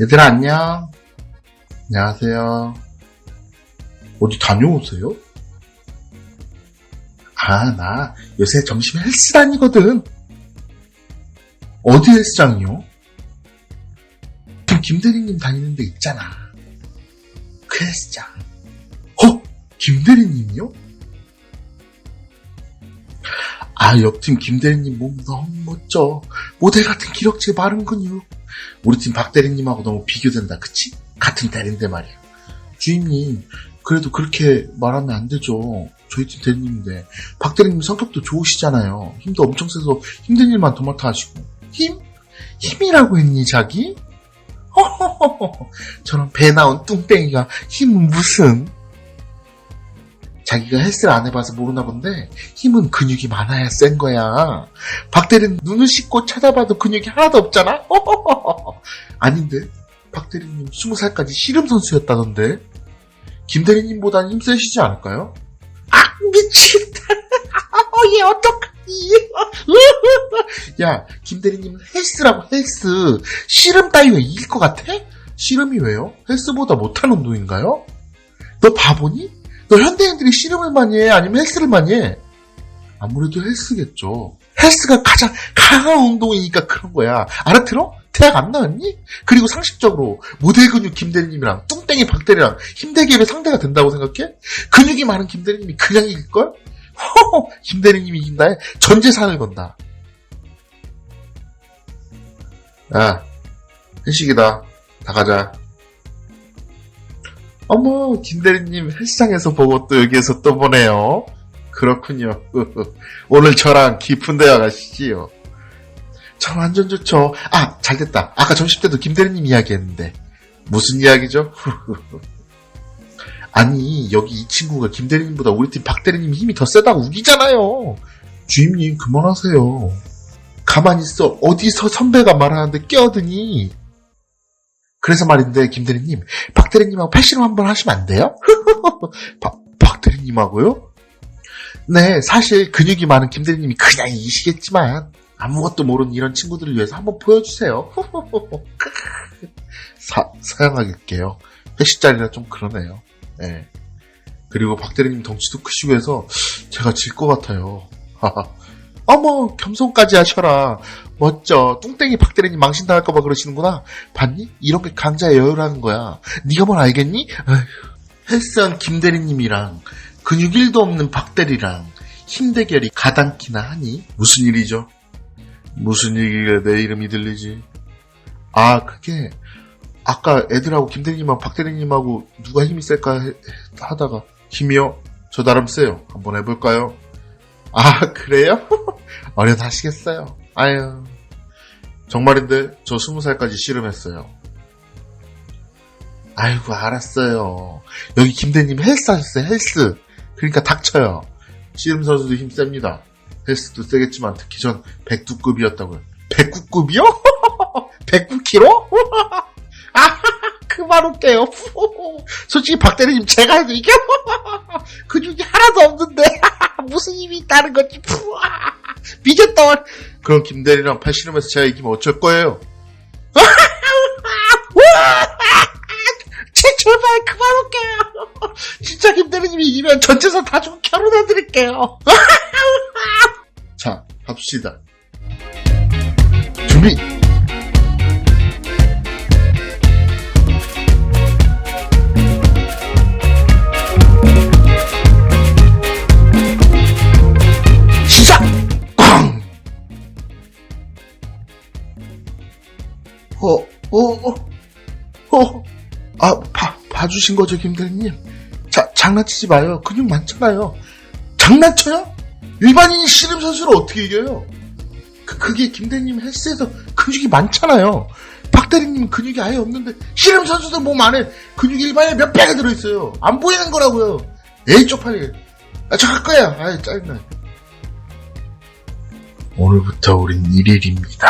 얘들아, 안녕. 안녕하세요. 어디 다녀오세요? 아, 나 요새 점심에 헬스 다니거든. 어디 헬스장이요? 지금 김대리님 다니는 데 있잖아. 그 헬스장. 어? 김대리님이요? 아, 옆팀 김대리님 몸 너무 멋져. 모델 같은 기럭지에 마른 근육. 우리 팀 박대리님하고 너무 비교된다, 그치? 같은 대리인데 말이야. 주임님, 그래도 그렇게 말하면 안 되죠. 저희 팀 대리님인데. 박대리님 성격도 좋으시잖아요. 힘도 엄청 세서 힘든 일만 더 맡아 하시고. 힘? 힘이라고 했니, 자기? 허허허허. 저런 배 나온 뚱땡이가 힘은 무슨? 자기가 헬스를 안 해봐서 모르나 본데 힘은 근육이 많아야 센 거야. 박대리는 눈을 씻고 쳐다봐도 근육이 하나도 없잖아? 아닌데? 박대리님 20살까지 씨름 선수였다던데? 김대리님보다는 힘세시지 않을까요? 아, 미치겠다. 어, 얘 어떡하니? 야, 김대리님은 헬스라고 헬스. 씨름 따위가 이길 것 같아? 씨름이 왜요? 헬스보다 못한 운동인가요? 너 바보니? 너 현대인들이 씨름을 많이 해? 아니면 헬스를 많이 해? 아무래도 헬스겠죠. 헬스가 가장 강한 운동이니까 그런 거야. 알아들어? 대학 안 나왔니? 그리고 상식적으로 모델 근육 김대리님이랑 뚱땡이 박대리랑 힘대결의 상대가 된다고 생각해? 근육이 많은 김대리님이 그냥 이길걸? 허허, 김대리님이 이긴다에 전 재산을 건다. 야, 회식이다. 다 가자. 어머, 김대리님 헬스장에서 보고 또 여기에서 또 보네요. 그렇군요. 오늘 저랑 깊은 대화 가시지요. 저 완전 좋죠. 아, 잘 됐다. 아까 점심 때도 김대리님 이야기했는데. 무슨 이야기죠? 아니, 여기 이 친구가 김대리님보다 우리 팀 박대리님 힘이 더 세다고 우기잖아요. 주임님, 그만하세요. 가만히 있어. 어디서 선배가 말하는데 껴드니? 그래서 말인데, 김대리님, 박대리님하고 팔씨름 한번 하시면 안 돼요? 박, 박대리님하고요? 네, 사실 근육이 많은 김대리님이 그냥 이기시겠지만, 아무것도 모르는 이런 친구들을 위해서 한번 보여주세요. 사, 사양하겠게요. 회식 자리라 좀 그러네요. 네. 그리고 박대리님 덩치도 크시고 해서 제가 질 것 같아요. 어머, 겸손까지 하셔라. 멋져. 뚱땡이 박대리님 망신 당할까봐 그러시는구나. 봤니? 이런 게 강자의 여유라는 거야. 네가 뭘 알겠니? 헬스한 김대리님이랑 근육 1도 없는 박대리랑 힘대결이 가당키나 하니? 무슨 일이죠? 무슨 얘기가 내 이름이 들리지? 아, 그게, 아까 애들하고 김대리님하고 박대리님하고 누가 힘이 셀까 해- 하다가, 힘이요? 저 나름 세요. 한번 해볼까요? 아, 그래요? 어련하시겠어요. 아유. 정말인데, 저 스무 살까지 씨름했어요. 아이고, 알았어요. 여기 김대님 헬스 하셨어요, 헬스. 그러니까 닥쳐요. 씨름 선수도 힘 셉니다. 헬스도 세겠지만 특히 전 109급이었다고요. 109급이요? 109kg? 아, 그만 웃게요. 솔직히 박대리님 제가 해도 이겨? 근육이 하나도 없는데 무슨 힘이 있다는 거지. 미쳤다. 그럼 김대리랑 팔씨름에서 제가 이기면 어쩔 거예요? 제 제발 그만 웃게요. 진짜 김대리님이 이기면 전체사 다 주고 결혼해 드릴게요. 자, 합시다. 준비! 봐, 봐주신 거죠, 김대리님? 자, 장난치지 마요. 근육 많잖아요. 장난쳐요? 일반인 씨름 선수를 어떻게 이겨요? 그, 그게 김대리님 헬스에서 근육이 많잖아요. 박대리님 근육이 아예 없는데 씨름 선수들 몸 안에 근육 일반에 몇 배가 들어있어요. 안 보이는 거라고요. 에이 쪽팔리게. 아, 저 할 거야. 아이 짜증나. 오늘부터 우린 1일입니다.